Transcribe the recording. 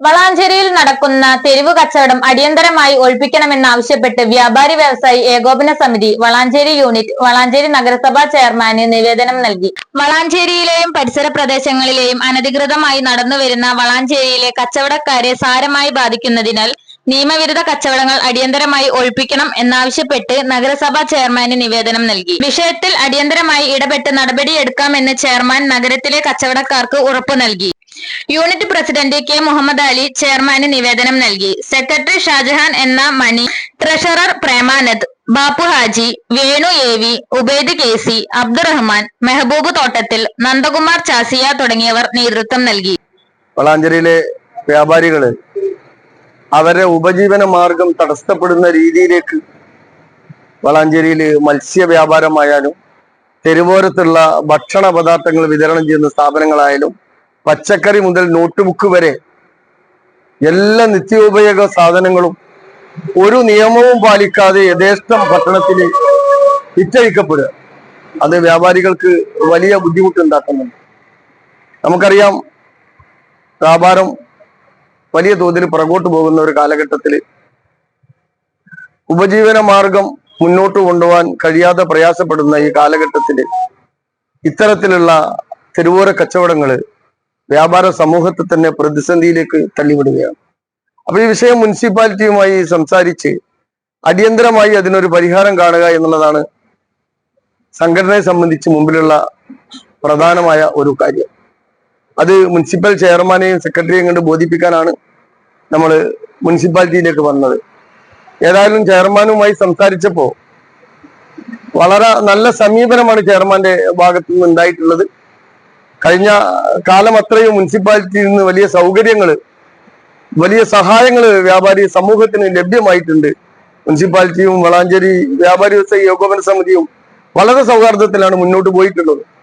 വളാഞ്ചേരിയിൽ നടക്കുന്ന തെരുവ് കച്ചവടം അടിയന്തരമായി ഒഴിപ്പിക്കണമെന്നാവശ്യപ്പെട്ട് വ്യാപാരി വ്യവസായി ഏകോപന സമിതി വളാഞ്ചേരി യൂണിറ്റ് വളാഞ്ചേരി നഗരസഭാ ചെയർമാന് നിവേദനം നൽകി. വളാഞ്ചേരിയിലെയും പരിസര പ്രദേശങ്ങളിലെയും അനധികൃതമായി നടന്നുവരുന്ന വളാഞ്ചേരിയിലെ കച്ചവടക്കാരെ സാരമായി ബാധിക്കുന്നതിനാൽ നിയമവിരുദ്ധ കച്ചവടങ്ങൾ അടിയന്തരമായി ഒഴിപ്പിക്കണം എന്നാവശ്യപ്പെട്ട് നഗരസഭാ ചെയർമാന് നിവേദനം നൽകി. വിഷയത്തിൽ അടിയന്തരമായി ഇടപെട്ട് നടപടിയെടുക്കാമെന്ന് ചെയർമാൻ നഗരത്തിലെ കച്ചവടക്കാർക്ക് ഉറപ്പു നൽകി. Unit president K Muhammad Ali ചെയർമാന് നിവേദനം നൽകി. സെക്രട്ടറി ഷാജഹാൻ എന്ന Mani treasurer Premanand Bappu Haji Venu A V Ubaid K C Abdurahman Mehboob Thottathil Nandakumar Chasia തുടങ്ങിയവർ നേതൃത്വം നൽകി. വളാഞ്ചേരിയിലെ വ്യാപാരികൾ അവരുടെ ഉപജീവന മാർഗം തടസ്സപ്പെടുന്ന രീതിയിലേക്ക് വളാഞ്ചേരിയിൽ മത്സ്യ വ്യാപാരമായാലും തെരുവോരത്തുള്ള ഭക്ഷണ പദാർത്ഥങ്ങൾ വിതരണം ചെയ്യുന്ന സ്ഥാപനങ്ങളായാലും പച്ചക്കറി മുതൽ നോട്ട് ബുക്ക് വരെ എല്ലാ നിത്യോപയോഗ സാധനങ്ങളും ഒരു നിയമവും പാലിക്കാതെ യഥേഷ്ടം പട്ടണത്തിൽ വിറ്റഴിക്കപ്പെടുക. അത് വ്യാപാരികൾക്ക് വലിയ ബുദ്ധിമുട്ടുണ്ടാക്കുന്നുണ്ട്. നമുക്കറിയാം വ്യാപാരം വലിയ തോതിൽ പുറകോട്ട് പോകുന്ന ഒരു കാലഘട്ടത്തിൽ ഉപജീവന മാർഗം മുന്നോട്ട് കൊണ്ടുപോകാൻ കഴിയാതെ പ്രയാസപ്പെടുന്ന ഈ കാലഘട്ടത്തിൽ ഇത്തരത്തിലുള്ള തെരുവോര കച്ചവടങ്ങൾ വ്യാപാര സമൂഹത്തെ തന്നെ പ്രതിസന്ധിയിലേക്ക് തള്ളിവിടുകയാണ്. അപ്പൊ ഈ വിഷയം മുനിസിപ്പാലിറ്റിയുമായി സംസാരിച്ച് അടിയന്തരമായി അതിനൊരു പരിഹാരം കാണുക എന്നുള്ളതാണ് സംഘടനയെ സംബന്ധിച്ച് മുമ്പിലുള്ള പ്രധാനമായ ഒരു കാര്യം. അത് മുനിസിപ്പൽ ചെയർമാനെയും സെക്രട്ടറിയെയും കണ്ട് ബോധിപ്പിക്കാനാണ് നമ്മൾ മുനിസിപ്പാലിറ്റിയിലേക്ക് വന്നത്. ഏതായാലും ചെയർമാനുമായി സംസാരിച്ചപ്പോ വളരെ നല്ല സമീപനമാണ് ചെയർമാന്റെ ഭാഗത്തു നിന്ന് ഉണ്ടായിട്ടുള്ളത്. കഴിഞ്ഞ കാലം അത്രയും മുനിസിപ്പാലിറ്റിയിൽ നിന്ന് വലിയ സൗകര്യങ്ങൾ വലിയ സഹായങ്ങൾ വ്യാപാരി സമൂഹത്തിന് ലഭ്യമായിട്ടുണ്ട്. മുനിസിപ്പാലിറ്റിയും വളാഞ്ചേരി വ്യാപാരി വ്യവസായി ഏകോപന സമിതിയും വളരെ സൗഹാർദ്ദത്തിലാണ് മുന്നോട്ട് പോയിട്ടുള്ളത്.